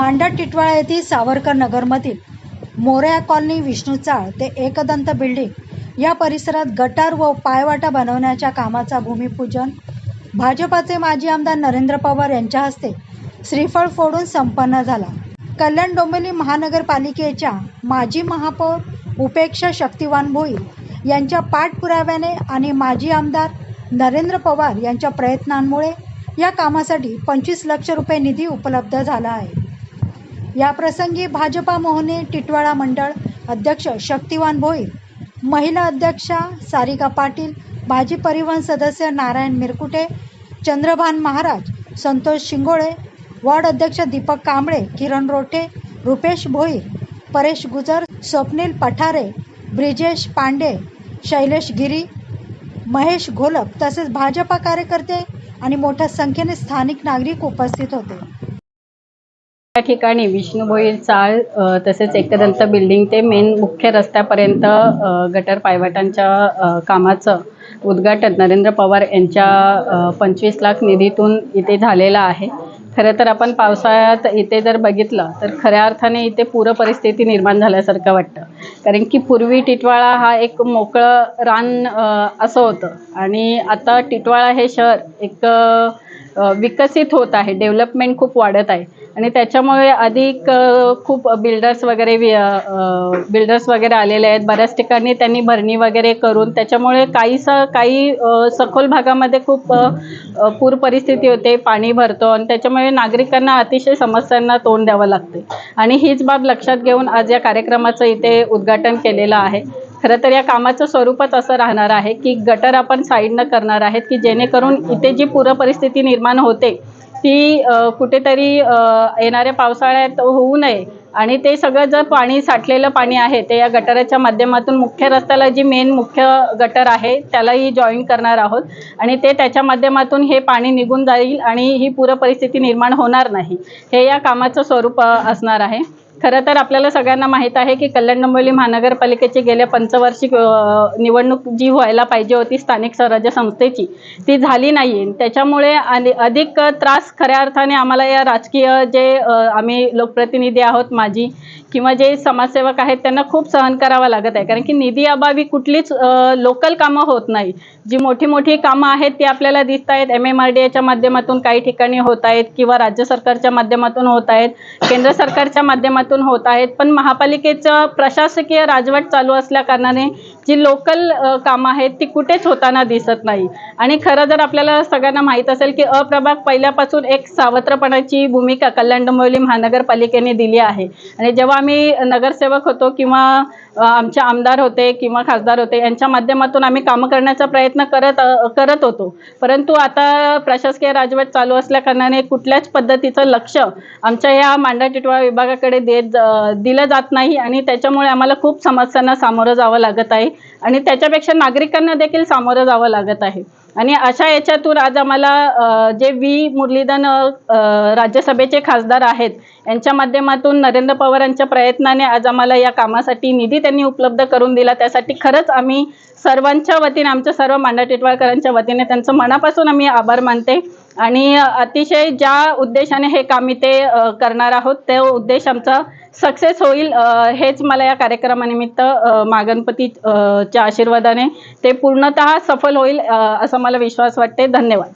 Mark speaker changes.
Speaker 1: पांढर टिटवाळा येथील सावरकर नगरमधील मोरया कॉलनी विष्णू चाळ ते एकदंत बिल्डिंग या परिसरात गटार व पायवाटा बनवण्याच्या कामाचा भूमिपूजन भाजपाचे माजी आमदार नरेंद्र पवार यांच्या हस्ते श्रीफळ फोडून संपन्न झाला. कल्याण डोंबिवली महानगरपालिकेच्या माजी महापौर उपेक्षा शक्तिवान भोईर यांच्या पाठपुराव्याने आणि माजी आमदार नरेंद्र पवार यांच्या प्रयत्नांमुळे या कामासाठी पंचवीस लक्ष रुपये निधी उपलब्ध झाला आहे. या प्रसंगी भाजपा मोहने टिटवाळा मंडळ अध्यक्ष शक्तिवान भोईर महिला अध्यक्षा सारिका पाटील भाजी परिवहन सदस्य नारायण मिरकुटे चंद्रभान महाराज संतोष शिंगोळे वॉर्ड अध्यक्ष दीपक कांबळे किरण रोठे रुपेश भोईर परेश गुजर स्वप्नील पठारे ब्रिजेश पांडे शैलेश गिरी महेश घोलप तसेच भाजपा कार्यकर्ते आणि मोठ्या संख्येने स्थानिक नागरिक उपस्थित होते.
Speaker 2: या ठिकाणी विष्णुभोई चाळ तसेच एकदंत बिल्डिंग ते मेन मुख्य रस्त्यापर्यंत गटर पायवाटांच्या कामाचं उद्घाटन नरेंद्र पवार यांच्या पंचवीस लाख निधीतून इथे झालेलं आहे. खरं तर आपण पावसाळ्यात इथे जर बघितलं तर खऱ्या अर्थाने इथे पूर परिस्थिती निर्माण झाल्यासारखं वाटतं. कारण की पूर्वी टिटवाळा हा एक मोकळं रान असं होतं. आणि आता टिटवाळा हे शहर एक विकसित होत आहे डेव्हलपमेंट खूप वाढत आहे. आणि त्याच्यामुळे अधिक खूप बिल्डर्स वगैरे बिल्डर्स वगैरे आलेले आहेत. बऱ्याच ठिकाणी त्यांनी भरणी वगैरे करून त्याच्यामुळे काहीसं काही सखोल भागामध्ये खूप पूर परिस्थिती होते. पाणी भरतो आणि त्याच्यामुळे नागरिकांना अतिशय समस्यांना तोंड द्यावं लागते. आणि हीच बाब लक्षात घेऊन आज या कार्यक्रमाचं इथे उद्घाटन केलेलं आहे. खरं तर या कामाचं स्वरूपच असं राहणार आहे की गटर आपण साईडनं करणार आहेत की जेणेकरून इथे जी पूर परिस्थिती निर्माण होते ती कुठेतरी येणाऱ्या पावसाळ्यात होऊ नये. आणि ते सगळं जर पाणी साठलेलं पाणी आहे ते या गटाराच्या माध्यमातून मुख्य रस्त्याला जी मेन मुख्य गटर आहे त्यालाही जॉईन करणार आहोत. आणि ते त्याच्या माध्यमातून हे पाणी निघून जाईल आणि ही पूर परिस्थिती निर्माण होणार नाही. हे या कामाचं स्वरूप असणार आहे. खरं तर आपल्याला सगळ्यांना माहीत आहे की कल्याण डोंबिवली महानगरपालिकेची गेल्या पंचवार्षिक निवडणूक जी व्हायला पाहिजे होती स्थानिक स्वराज्य संस्थेची ती झाली नाही. आहे त्याच्यामुळे आणि अधिक त्रास खऱ्या अर्थाने आम्हाला या राजकीय जे आम्ही लोकप्रतिनिधी आहोत माझी किंवा जे समाजसेवक आहेत त्यांना खूप सहन करावा लागत आहे. कारण की निधी अभावी कुठलीच लोकल कामं होत नाही. जी मोठी मोठी कामं आहेत ती आपल्याला दिसत आहेत. एम एम आर डी एच्या माध्यमातून काही ठिकाणी होत आहेत किंवा राज्य सरकारच्या माध्यमातून होत आहेत. केंद्र सरकारच्या माध्यमातून होत आहेत. पण महापालिकेचं प्रशासकीय राजवट चालू असल्याकारणाने जी लोकल कामं आहेत ती कुठेच होताना दिसत नाही. आणि खरं जर आपल्याला सगळ्यांना माहीत असेल की अप्रभाग पहिल्यापासून एक सावत्रपणाची भूमिका कल्याण डोंबिवली महानगरपालिकेने दिली आहे. आणि जेव्हा आम्ही नगरसेवक होतो किंवा आमचे आमदार होते किंवा खासदार होते यांच्या माध्यमातून आम्ही कामं करण्याचा प्रयत्न करत करत होतो. परंतु आता प्रशासकीय राजवट चालू असल्याकारणाने कुठल्याच पद्धतीचं लक्ष आमच्या या मांडा टिटवाळा विभागाकडे देत दिलं जात नाही आणि त्याच्यामुळे आम्हाला खूप समस्यांना सामोरं जावं लागत आहे आणि त्याच्यापेक्षा नागरिकांना देखील सामोरं जावं लागत आहे. आणि अशा याच्यातून आज आम्हाला जे व्ही मुरलीधन राज्यसभेचे खासदार आहेत यांच्या माध्यमातून नरेंद्र पवार यांच्या प्रयत्नाने आज आम्हाला या कामासाठी निधी त्यांनी उपलब्ध करून दिला. त्यासाठी खरंच आम्ही सर्वांच्या वतीने आमच्या सर्व मांडा टिटवाळकरांच्या वतीने त्यांचं मनापासून आम्ही आभार मानते. आणि अतिशय ज्या उद्देशाने हे काम इथे करणार आहोत ते उद्देश आमचा सक्सेस होईल हेच मला या कार्यक्रमानिमित्त मागणपतीच्या मागणपती च्या आशीर्वादाने ते पूर्णतः सफल होईल असा मला विश्वास वाटते. धन्यवाद.